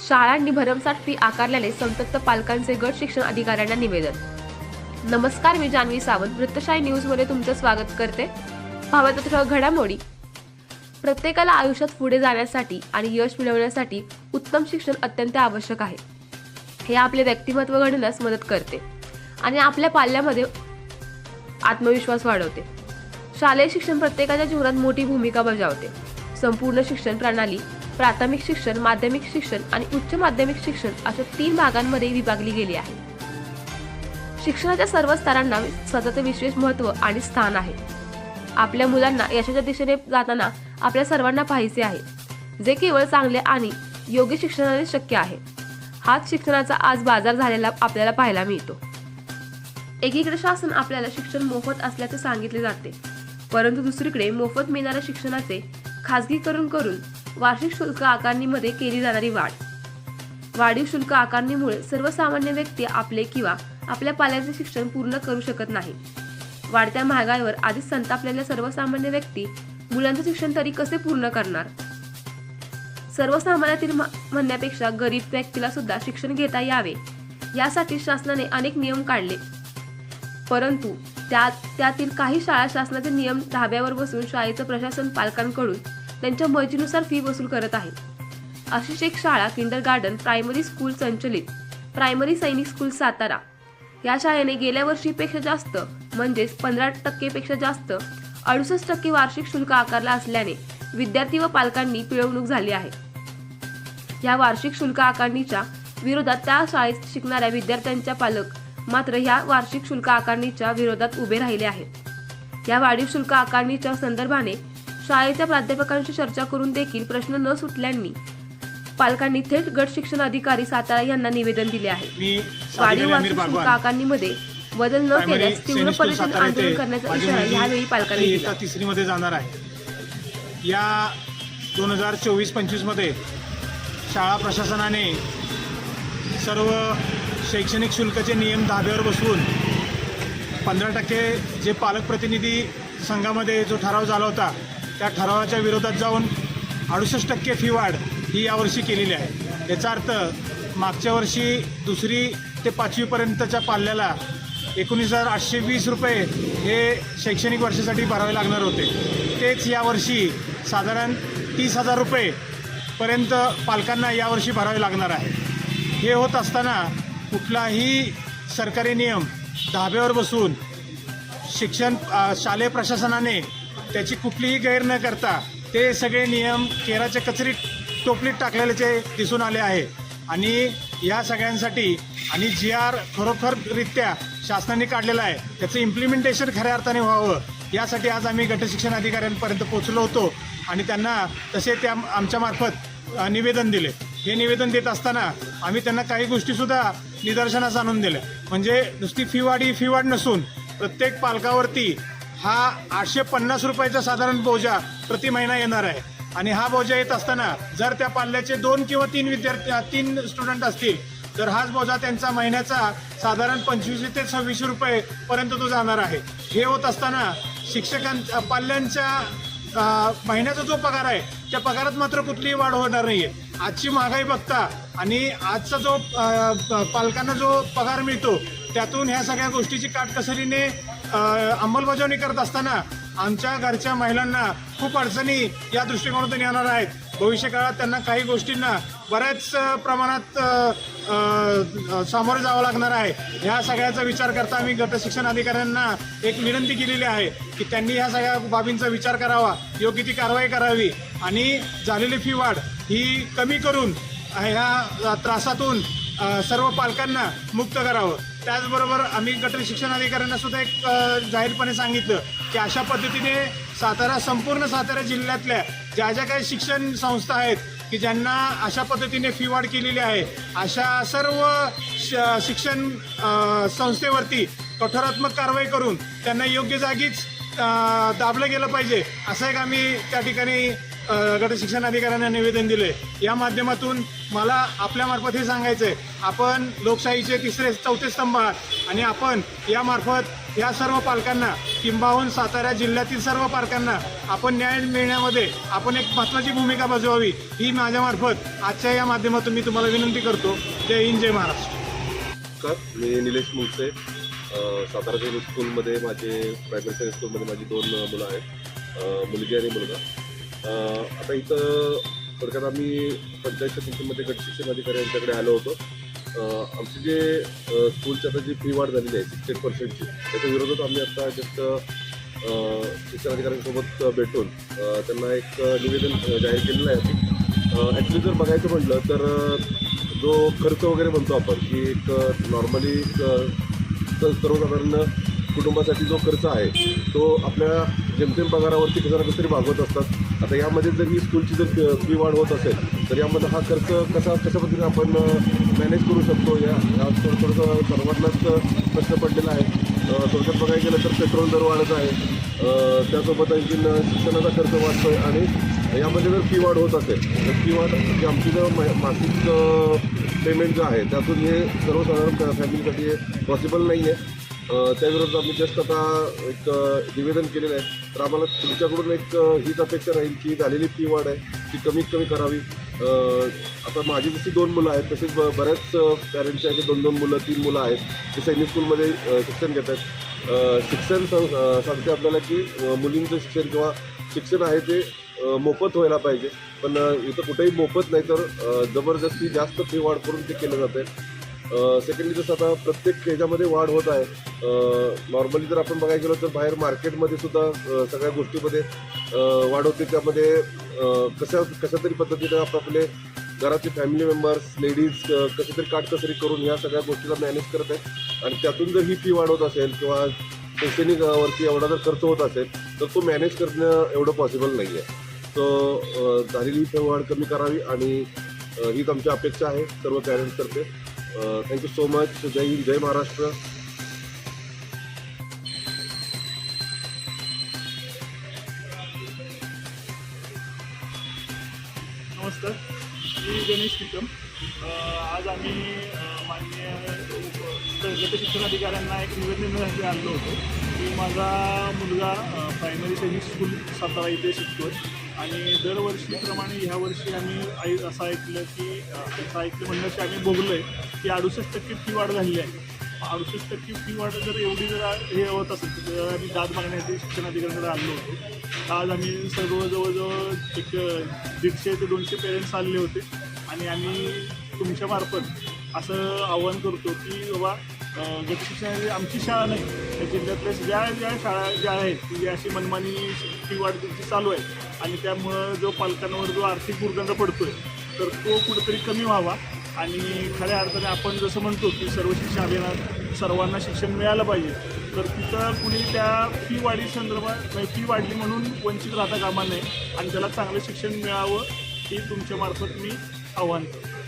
शाळांनी भरमसाठ फी आकारल्याने संतप्त पालकांचे गट शिक्षण अधिकाऱ्यांना निवेदन. नमस्कार मी जान्हवी सावंत. वृत्तशाही न्यूजमध्ये तुमचं स्वागत करते. भावतत्र घडामोडी. प्रत्येकाला आयुष्यात पुढे जाण्यासाठी आणि यश मिळवण्यासाठी उत्तम शिक्षण अत्यंत आवश्यक आहे. हे आपले व्यक्तिमत्व घडवण्यास मदत करते आणि आपल्या पाल्यामध्ये आत्मविश्वास वाढवते. शालेय शिक्षण प्रत्येकाच्या जीवनात मोठी भूमिका बजावते. संपूर्ण शिक्षण प्रणाली प्राथमिक शिक्षण माध्यमिक शिक्षण आणि उच्च माध्यमिक शिक्षण अशा तीन भागांमध्ये विभागली गेली आहे. शिक्षणाच्या सर्व स्तरांना स्वतःचे विशेष महत्त्व आणि स्थान आहे. आपल्या मुलांना यशाच्या दिशेने जाताना आपल्या सर्वांना पाहायचे आहे. जे केवळ चांगले आणि योग्य शिक्षणाने शक्य आहे. हाच शिक्षणाचा आज बाजार झालेला आपल्याला पाहायला मिळतो. एकीकडे शासन आपल्याला शिक्षण मोफत असल्याचे सांगितले जाते. परंतु दुसरीकडे मोफत मिळणाऱ्या शिक्षणाचे खाजगीकरण करून वार्षिक शुल्क आकारणीमध्ये केली जाणारी वाढ. वाढीव शुल्क आकारणीमुळे सर्वसामान्य व्यक्ती आपले किंवा आपल्या पाल्याचे शिक्षण पूर्ण करू शकत नाही. वाढत्या महागाईवर आधीच संतापलेल्या सर्वसामान्य व्यक्ती मुलांचे शिक्षण तरी कसे पूर्ण करणार? सर्वसामान्यातील म्हणण्यापेक्षा गरीब व्यक्तीला सुद्धा शिक्षण घेता यावे यासाठी शासनाने अनेक नियम काढले. परंतु त्या त्यातील काही शाळा शासनाचे नियम धाब्यावर बसून शाळेचं प्रशासन पालकांकडून त्यांच्या मर्जीनुसार फी वसूल करत आहे अशीच एक शाळा किंडर गार्डन प्रायमरी स्कूल संचलित प्रायमरी सैनिक स्कूल सातारा. या शाळेने गेल्या वर्षीपेक्षा जास्त म्हणजेच पंधरा टक्केपेक्षा जास्त अडुसष्ट टक्के वार्षिक शुल्क आकारला असल्याने विद्यार्थी व पालकांनी पिळवणूक झाली आहे. या वार्षिक शुल्क आकारणीच्या विरोधात त्या शाळेत शिकणाऱ्या विद्यार्थ्यांच्या पालक मात्र ह्या वार्षिक शुल्क आकारणीच्या विरोधात उभे राहिले आहेत. या वाढीव शुल्क आकारणीच्या संदर्भाने शाळेच्या प्राध्यापकांशी चर्चा करून देखील प्रश्न न सुटल्यांनी पालकांनी थेट गट शिक्षण अधिकारी सातारा यांना निवेदन दिले आहे. वाढीव आकारणीमध्ये बदल न केल्यास तीव्र सातारा आंदोलन करण्याचा इशारा यावेळी पालकांनी दिला. तिसरीमध्ये जाणार आहे. या दोन हजार चोवीस पंचवीसमध्ये शाळा प्रशासनाने सर्व शैक्षणिक शुल्काचे नियम धाब्यावर बसवून पंधरा टक्के जे पालक प्रतिनिधी संघामध्ये जो ठराव झाला होता त्या ठरावाच्या विरोधात जाऊन अडुसष्ट टक्के फी वाढ ही यावर्षी केलेली आहे. याचा अर्थ मागच्या वर्षी दुसरी ते पाचवीपर्यंतच्या पाल्याला एकोणीस हजार आठशे वीस रुपये हे शैक्षणिक वर्षासाठी भरावे लागणार होते. तेच यावर्षी साधारण तीस हजार रुपये पर्यंत पालकांना यावर्षी भरावे लागणार आहे. हे होत असताना कुठलाही सरकारी नियम धाब्यावर बसून शिक्षण शालेय प्रशासनाने त्याची कुठलीही गैर न करता ते सगळे नियम केराच्या कचरीत टोपलीत टाकलेल्याचे दिसून आले आहे. आणि या सगळ्यांसाठी आणि जी आर खरोखररित्या शासनाने काढलेला आहे त्याचं इम्प्लिमेंटेशन खऱ्या अर्थाने व्हावं. यासाठी आज आम्ही गटशिक्षण अधिकाऱ्यांपर्यंत पोहोचलो होतो आणि त्यांना तसे त्या आमच्यामार्फत निवेदन दिले. हे निवेदन देत असताना आम्ही त्यांना काही गोष्टीसुद्धा निदर्शनास आणून दिल्या. म्हणजे नुसती फी वाढ ही फी वाढ नसून प्रत्येक पालकावरती हा आठशे पन्नास रुपयाचा साधारण बोजा प्रति महिना येणार आहे. आणि हा बोजा येत असताना जर त्या पाल्याचे दोन किंवा तीन विद्यार्थी तीन स्टुडंट असतील तर हाच बोजा त्यांचा महिन्याचा साधारण पंचवीसशे ते सव्वीसशे रुपये पर्यंत तो जाणार आहे. हे होत असताना शिक्षकां पाल्यांच्या महिन्याचा जो पगार आहे त्या पगारात मात्र कुठलीही वाढ होणार नाही आहे आजची महागाई बघता आणि आजचा जो पालकांना जो पगार मिळतो त्यातून ह्या सगळ्या गोष्टीची काटकसरीने अंमलबजावणी करत असताना आमच्या घरच्या महिलांना खूप अडचणी या दृष्टिकोनातून येणार आहेत. भविष्य काळात त्यांना काही गोष्टींना बऱ्याच प्रमाणात सामोरं जावं लागणार आहे. ह्या सगळ्याचा विचार करता आम्ही गट शिक्षण अधिकाऱ्यांना एक विनंती केलेली आहे की त्यांनी ह्या सगळ्या बाबींचा विचार करावा. योग्य ती कारवाई करावी आणि झालेली फी वाढ ही कमी करून ह्या त्रासातून सर्व पालकांना मुक्त करावं. त्याचबरोबर आम्ही गट शिक्षण अधिकाऱ्यांना सुद्धा एक जाहीरपणे सांगितलं की अशा पद्धतीने सातारा संपूर्ण सातारा जिल्ह्यातल्या ज्या ज्या काही शिक्षण संस्था आहेत की ज्यांना अशा पद्धतीने फी वाढ केलेली आहे अशा सर्व श- शिक्षण संस्थेवरती कठोरात्मक कारवाई करून त्यांना योग्य जागीच दाबलं गेलं पाहिजे असं एक आम्ही त्या ठिकाणी गट शिक्षण अधिकाऱ्यांना निवेदन दिले या माध्यमातून मला आपल्यामार्फत हे सांगायचं आहे आपण लोकशाहीचे तिसरे चौथे स्तंभ आहात आणि आपण यामार्फत या सर्व पालकांना किंबाहून सातारा जिल्ह्यातील सर्व पालकांना आपण न्याय मिळण्यामध्ये आपण एक महत्त्वाची भूमिका बजवावी ही माझ्यामार्फत आजच्या या माध्यमातून मी तुम्हाला विनंती करतो. जय हिंद जय महाराष्ट्र. नमस्कार मी निलेश मुळसे. सातारा स्कूलमध्ये माझे प्रायमरी स्कूलमध्ये माझी दोन मुलं आहेत. मुलगी आणि मुलगा. आता इथं थोडक्यात आम्ही पंचायत समितीमध्ये गट शिक्षण अधिकारी यांच्याकडे आलो होतो. आमचे आमची जे स्कूलची आता जी फी वाढ झालेली आहे सिक्स्टी पर्सेंटची त्याच्या विरोधात आम्ही आता जस्ट शिक्षण अधिकाऱ्यांसोबत भेटून त्यांना एक निवेदन जाहीर केलेलं आहे. ॲक्च्युली जर बघायचं म्हटलं तर जो खर्च वगैरे म्हणतो आपण की एक नॉर्मली सर्वसाधारण कुटुंबासाठी जो खर्च आहे तो आपल्या जेमतेम पगारावरती कसं ना भागवत असतात. आता यामध्ये जर ही स्कूलची जर फी वाढ होत असेल तर यामध्ये हा खर्च कसा कशा पद्धतीने आपण मॅनेज करू शकतो? या थोडं थोडंसं सर्वांनाच प्रश्न पडलेला आहे. थोडक्यात बघायला गेलं तर पेट्रोल दर वाढत आहे. त्यासोबत आणखीन शिक्षणाचा खर्च वाढतो आहे आणि यामध्ये जर फी वाढ होत असेल तर फी वाढ जी आमची जर मासिक पेमेंट जे आहे त्यातून हे सर्वसाधारण फॅमिलीसाठी पॉसिबल नाही आहे त्याविरुद्ध आम्ही जस्ट आता एक निवेदन केलेलं आहे. तर आम्हाला तुमच्याकडून एक हीच अपेक्षा राहील की झालेली फी वाढ आहे ती कमीत कमी करावी. आता माझी जशी दोन मुलं आहेत तसेच ब- बऱ्याच पॅरेंट्सचे आहेत दोन दोन मुलं तीन मुलं आहेत ते सैनिक स्कूलमध्ये शिक्षण घेत आहेत. शिक्षण सं- सांगते आपल्याला की मुलींचं शिक्षण किंवा शिक्षण आहे ते मोफत व्हायला पाहिजे. पण इथं कुठेही मोफत नाही तर जबरदस्ती जास्त फी वाढ करून ते केलं जातं आहे सेकंडली जसं आता प्रत्येक ह्याच्यामध्ये वाढ होत आहे. नॉर्मली जर आपण बघायला गेलो तर बाहेर मार्केटमध्ये सुद्धा सगळ्या गोष्टीमध्ये वाढ होते. त्यामध्ये कशा कशा तरी पद्धतीनं आपण आपले फॅमिली मेंबर्स लेडीज कसे तरी काटकसरी करून ह्या सगळ्या गोष्टीला मॅनेज करत आहेत. आणि त्यातून जर ही फी वाढ होत असेल किंवा शैक्षणिकवरती एवढा जर खर्च होत असेल तर तो मॅनेज करणं एवढं पॉसिबल नाही आहे तर झालेली फी वाढ कमी करावी आणि हीच आमची अपेक्षा आहे सर्व पॅरेंट्सतर्फे थँक्यू सो मच जय हिंद जय महाराष्ट्र मी गणेश विक्रम आज आम्ही अ, माननीय गट शिक्षण अधिकाऱ्यांना एक निवेदन देण्यासाठी आणलो होतो की माझा मुलगा प्रायमरी सैनिक स्कूल सातारा इथे शिकतो आणि दरवर्षीप्रमाणे ह्या वर्षी आम्ही आई असं ऐकलं की असं ऐकलं म्हणलं की आम्ही भोगलो आहे की अडुसष्ट टक्के फी वाढ झालेली आहे. अडुसष्ट टक्के फी वाढ जर एवढी जर हे होत असेल तर आम्ही दाद मागण्यासाठी शिक्षण अधिकाऱ्यांकडे आणलो होतो आज आम्ही सर्व जवळजवळ एक दीडशे ते दोनशे पेरेंट्स आलेले होते. आणि आम्ही तुमच्यामार्फत असं आवाहन करतो की बाबा अं, गट शिक्षण आमची शाळा नाही त्या जिल्ह्यातल्या ज्या ज्या शाळा ज्या आहेत की जी अशी मनमानी फी वाढ त्यांची चालू आहे आणि त्यामुळं जो पालकांवर जो आर्थिक दुर्दंग पडतो आहे तर तो कुठेतरी कमी व्हावा. आणि खऱ्या अर्थाने आपण जसं म्हणतो की सर्व शिक्षण अभियानात सर्वांना शिक्षण मिळालं पाहिजे तर तिथं कुणी त्या फी वाढी संदर्भात फी वाढली म्हणून वंचित राहता कामा नये आणि त्याला चांगलं शिक्षण मिळावं ही तुमच्यामार्फत मी आव्हान करतो